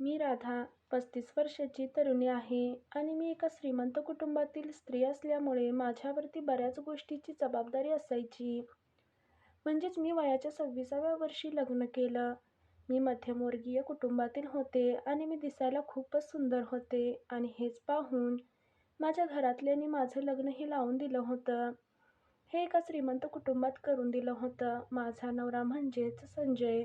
मी राधा पस्तीस वर्षाची तरुणी आहे आणि मी एका श्रीमंत कुटुंबातील स्त्री असल्यामुळे माझ्यावरती बऱ्याच गोष्टीची जबाबदारी असायची. म्हणजेच मी वयाच्या सव्वीसाव्या वर्षी लग्न केलं. मी मध्यमवर्गीय कुटुंबातील होते आणि मी दिसायला खूपच सुंदर होते आणि हेच पाहून माझ्या घरातल्यांनी माझं लग्न हे लावून दिलं होतं. हे एका श्रीमंत कुटुंबात करून दिलं होतं. माझा नवरा म्हणजेच संजय.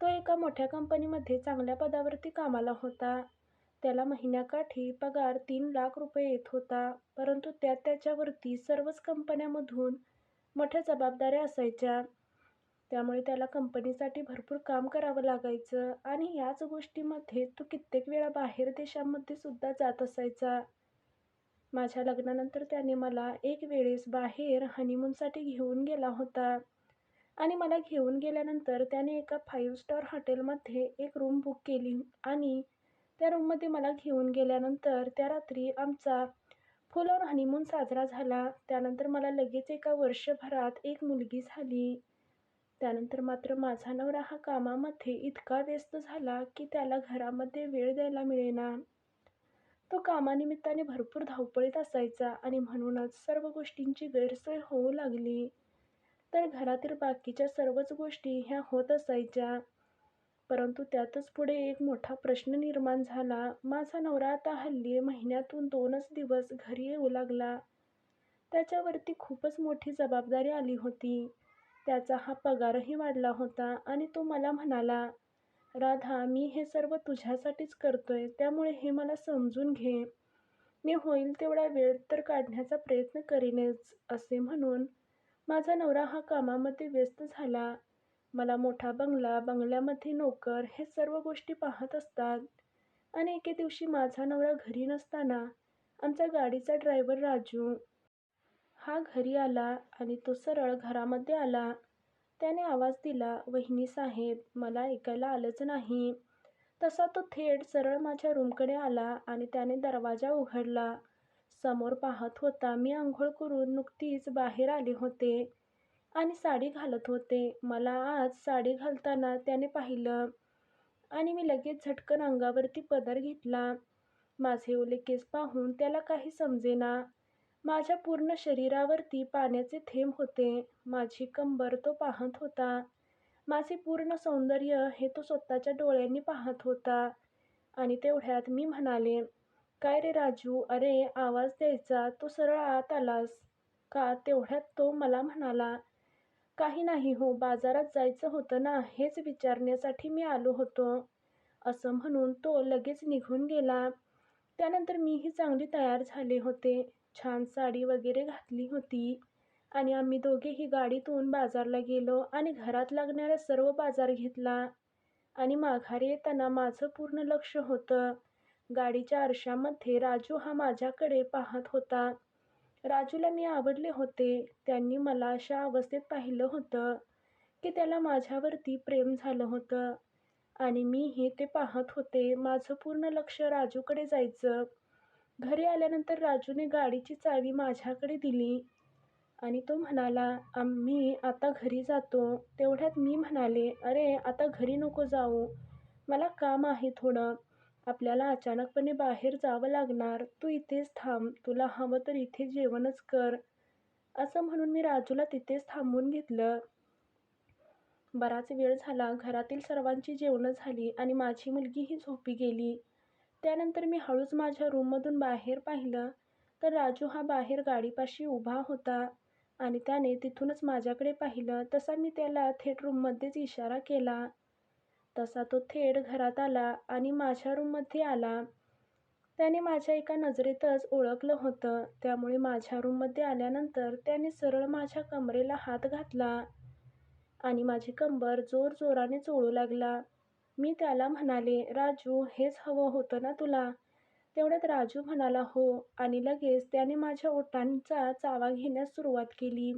तो एका मोठ्या कंपनीमध्ये चांगल्या पदावरती कामाला होता. त्याला महिन्याकाठी पगार तीन लाख रुपये येत होता परंतु त्यात त्याच्यावरती सर्वच कंपन्यामधून मोठ्या जबाबदाऱ्या असायच्या. त्यामुळे त्याला कंपनीसाठी भरपूर काम करावं लागायचं आणि याच गोष्टीमध्ये तो कित्येक वेळा बाहेर देशामध्ये सुद्धा जात असायचा. माझ्या लग्नानंतर त्याने मला एक वेळेस बाहेर हनीमूनसाठी घेऊन गेला होता. आणि मला घेऊन गेल्यानंतर त्याने एका फाईव्ह स्टार हॉटेलमध्ये एक रूम बुक केली आणि त्या रूममध्ये मला घेऊन गेल्यानंतर त्या रात्री आमचा फुल ऑन हनीमून साजरा झाला. त्यानंतर मला लगेच एका वर्षभरात एक मुलगी झाली. त्यानंतर मात्र माझा नवरा हा कामामध्ये इतका व्यस्त झाला की त्याला घरामध्ये वेळ द्यायला मिळेना. तो कामानिमित्ताने भरपूर धावपळीत असायचा आणि म्हणूनच सर्व गोष्टींची गैरसोय होऊ लागली. तर घरातील बाकीच्या सर्वच गोष्टी ह्या होत असायच्या. परंतु त्यातच पुढे एक मोठा प्रश्न निर्माण झाला. माझा नवरा आता हल्ली महिन्यातून दोनच दिवस घरी येऊ लागला. त्याच्यावरती खूपच मोठी जबाबदारी आली होती. त्याचा हा पगारही वाढला होता आणि तो मला म्हणाला राधा मी हे सर्व तुझ्यासाठीच करतोय त्यामुळे हे मला समजून घे. मी होईल तेवढा वेळ तर काढण्याचा प्रयत्न करीनच असे म्हणून माझा नवरा हा कामामध्ये व्यस्त झाला. मला मोठा बंगला बंगल्यामध्ये नोकर हे सर्व गोष्टी पाहत असतात. आणि एके दिवशी माझा नवरा घरी नसताना आमच्या गाडीचा ड्रायव्हर राजू हा घरी आला आणि तो सरळ घरामध्ये आला. त्याने आवाज दिला वहिनी साहेब मला ऐकायला आलंच नाही. तसा तो थेट सरळ माझ्या रूमकडे आला आणि त्याने दरवाजा उघडला. समोर पाहत होता मी आंघोळ करून नुकतीच बाहेर आले होते आणि साडी घालत होते. मला आज साडी घालताना त्याने पाहिलं आणि मी लगेच झटकन अंगावरती पदर घेतला. माझे ओले केस पाहून त्याला काही समजेना. माझ्या पूर्ण शरीरावरती पाण्याचे थेंब होते. माझी कंबर तो पाहत होता. माझे पूर्ण सौंदर्य हे तो स्वतःच्या डोळ्यांनी पाहत होता. आणि तेवढ्यात मी म्हणाले काय रे राजू? अरे आवाज द्यायचा? तो सरळ आत आलास का? तेवढ्यात तो मला म्हणाला काही नाही हो बाजारात जायचं होतं ना हेच विचारण्यासाठी मी आलो होतो. असं म्हणून तो लगेच निघून गेला. त्यानंतर मीही चांगली तयार झाले होते. छान साडी वगैरे घातली होती. आणि आम्ही दोघेही गाडीतून बाजारला गेलो आणि घरात लागणारा सर्व बाजार घेतला. आणि माघारी येताना माझं पूर्ण लक्ष होतं. गाडीच्या आरशामध्ये राजू हा माझ्याकडे पाहत होता. राजूला मी आवडले होते. त्यांनी मला अशा अवस्थेत पाहिलं होतं की त्याला माझ्यावरती प्रेम झालं होतं. आणि मीही ते पाहत होते. माझं पूर्ण लक्ष राजूकडे जायचं. घरी आल्यानंतर राजूने गाडीची चावी माझ्याकडे दिली आणि तो म्हणाला आम्ही आता घरी जातो. तेवढ्यात मी म्हणाले अरे आता घरी नको जाऊ. मला काम आहे थोडं. आपल्याला अचानकपणे बाहेर जावं लागणार. तू इथेच थांब. तुला हवं तर इथे जेवणच कर. असं म्हणून मी राजूला तिथेच थांबून घेतलं. बराच वेळ झाला. घरातील सर्वांची जेवणं झाली आणि माझी मुलगीही झोपी गेली. त्यानंतर मी हळूच माझ्या रूममधून बाहेर पाहिलं तर राजू हा बाहेर गाडीपाशी उभा होता आणि त्याने तिथूनच माझ्याकडे पाहिलं. तसा मी त्याला थेट रूममध्येच इशारा केला. तसा तो थेट घरात आला आणि माझ्या रूममध्ये आला. त्याने माझ्या एका नजरेतच ओळखलं होतं. त्यामुळे माझ्या रूममध्ये आल्यानंतर त्याने सरळ माझ्या कमरेला हात घातला आणि माझी कंबर जोर जोराने चोळू लागला. मी त्याला म्हणाले राजू हेच हवं होतं ना तुला? तेवढ्यात राजू म्हणाला हो. आणि लगेच त्याने माझ्या ओठांचा चावा घेण्यास सुरुवात केली.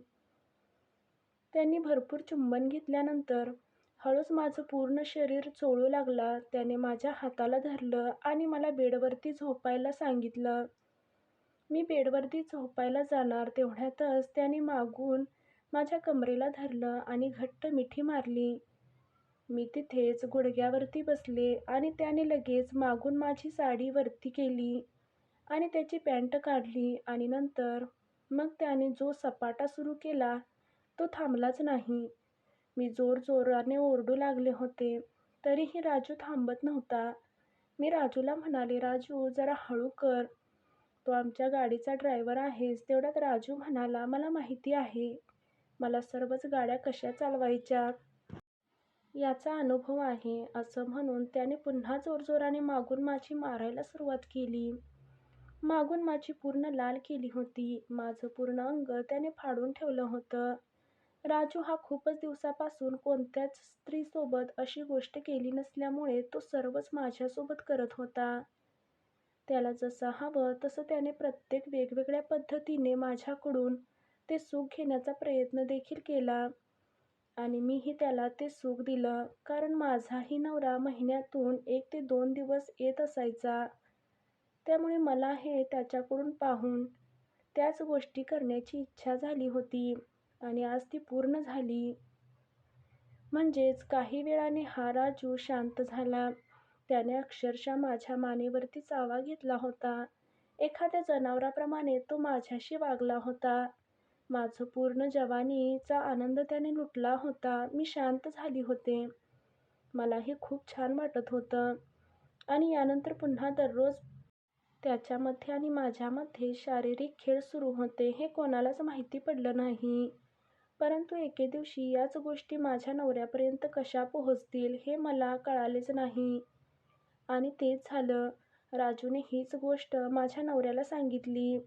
त्यांनी भरपूर चुंबन घेतल्यानंतर हळूच माझं पूर्ण शरीर चोळू लागला. त्याने माझ्या हाताला धरलं आणि मला बेडवरती झोपायला सांगितलं. मी बेडवरती झोपायला जाणार तेवढ्यातच त्याने मागून माझ्या कमरेला धरलं आणि घट्ट मिठी मारली. मी तिथेच गुडघ्यावरती बसले आणि त्याने लगेच मागून माझी साडी वरती केली आणि त्याची पॅन्ट काढली आणि नंतर मग त्याने जो सपाटा सुरू केला तो थांबलाच नाही. मी जोरजोराने ओरडू लागले होते, तरीही राजू थांबत नव्हता. मी राजूला म्हणाले, राजू जरा हळू कर. तो आमच्या गाडीचा ड्रायव्हर आहेस. तेवढ्यात राजू म्हणाला, मला माहिती आहे. मला सर्वच गाड्या कशा चालवायच्या याचा अनुभव आहे. असं म्हणून त्याने पुन्हा जोरजोराने मागून माझी मारायला सुरुवात केली. मागून माझी पूर्ण लाल केली होती. माझं पूर्ण अंग त्याने फाडून ठेवलं होतं. राजू हा खूपच दिवसापासून कोणत्याच स्त्रीसोबत अशी गोष्ट केली नसल्यामुळे तो सर्वच माझ्यासोबत करत होता. त्याला जसं हवं तसं त्याने प्रत्येक वेगवेगळ्या पद्धतीने माझ्याकडून ते सुख घेण्याचा प्रयत्न देखील केला आणि मीही त्याला ते सुख दिलं. कारण माझाही नवरा महिन्यातून एक ते दोन दिवस येत असायचा. त्यामुळे मला हे त्याच्याकडून पाहून त्याच गोष्टी करण्याची इच्छा झाली होती आणि आज ती पूर्ण झाली. म्हणजेच काही वेळाने हा राजू शांत झाला. त्याने अक्षरशः माझ्या मानेवरती चावा घेतला होता. एखाद्या जनावराप्रमाणे तो माझ्याशी वागला होता. माझं पूर्ण जवानीचा आनंद त्याने लुटला होता. मी शांत झाली होते. मला हे खूप छान वाटत होतं आणि यानंतर पुन्हा दररोज त्याच्यामध्ये आणि माझ्यामध्ये शारीरिक खेळ सुरू होते हे कोणालाच माहिती पडलं नाही. परंतु एके दिवशी याच गोष्टी माझ्या नवऱ्यापर्यंत कशा पोहोचतील हे मला कळालेच नाही आणि तेच झालं. राजूने हीच गोष्ट माझ्या नवऱ्याला सांगितली.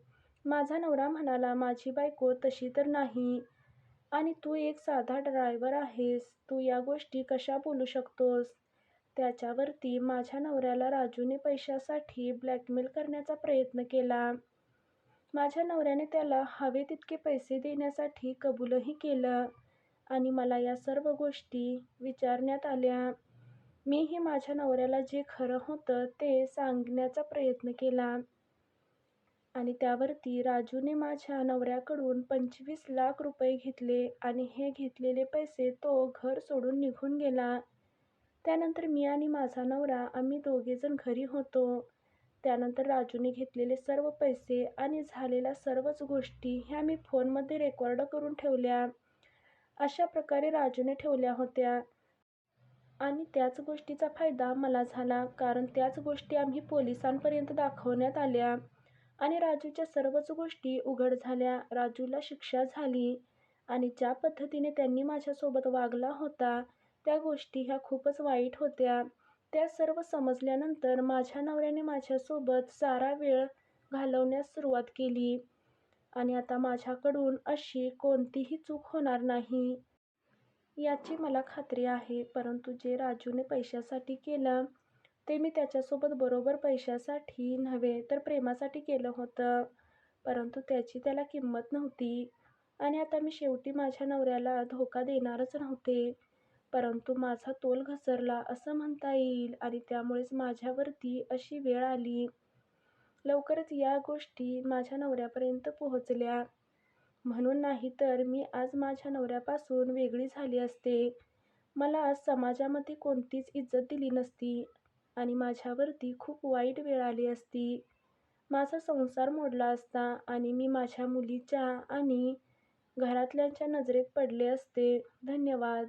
माझा नवरा म्हणाला, माझी बायको तशी तर नाही आणि तू एक साधा ड्रायव्हर आहेस. तू या गोष्टी कशा बोलू शकतोस? त्याच्यावरती माझ्या नवऱ्याला राजूने पैशासाठी ब्लॅकमेल करण्याचा प्रयत्न केला. माझ्या नवऱ्याने त्याला हवे तितके पैसे देण्यासाठी कबूलही केलं आणि मला या सर्व गोष्टी विचारण्यात आल्या. मीही माझ्या नवऱ्याला जे खरं होतं ते सांगण्याचा प्रयत्न केला आणि त्यावरती राजूने माझ्या नवऱ्याकडून पंचवीस लाख रुपये घेतले आणि हे घेतलेले पैसे तो घर सोडून निघून गेला. त्यानंतर मी आणि माझा नवरा आम्ही दोघेजण घरी होतो. त्यानंतर राजूने घेतलेले सर्व पैसे आणि झालेल्या सर्वच गोष्टी ह्या मी फोनमध्ये रेकॉर्ड करून ठेवल्या. अशा प्रकारे राजूने ठेवल्या होत्या आणि त्याच गोष्टीचा फायदा मला झाला. कारण त्याच गोष्टी आम्ही पोलिसांपर्यंत दाखवण्यात आल्या आणि राजूच्या सर्वच गोष्टी उघड झाल्या. राजूला शिक्षा झाली आणि ज्या पद्धतीने त्यांनी माझ्यासोबत वागला होता त्या गोष्टी ह्या खूपच वाईट होत्या. त्या सर्व समजल्यानंतर माझ्या नवऱ्याने माझ्यासोबत सारा वेळ घालवण्यास सुरुवात केली आणि आता माझ्याकडून अशी कोणतीही चूक होणार नाही. याची मला खात्री आहे. परंतु जे राजूने पैशासाठी केलं ते मी त्याच्यासोबत बरोबर पैशासाठी नव्हे तर प्रेमासाठी केलं होतं. परंतु त्याची त्याला किंमत नव्हती आणि आता मी शेवटी माझ्या नवऱ्याला धोका देणारच नव्हते. परंतु माझा तोल घसरला असं म्हणता येईल आणि त्यामुळेच माझ्यावरती अशी वेळ आली. लवकरच या गोष्टी माझ्या नवऱ्यापर्यंत पोहोचल्या. म्हणून नाही तर मी आज माझ्या नवऱ्यापासून वेगळी झाली असते. मला समाजामध्ये कोणतीच इज्जत दिली नसती आणि माझ्यावरती खूप वाईट वेळ आली असती. माझा संसार मोडला असता आणि मी माझ्या मुलीच्या आणि घरातल्यांच्या नजरेत पडले असते. धन्यवाद.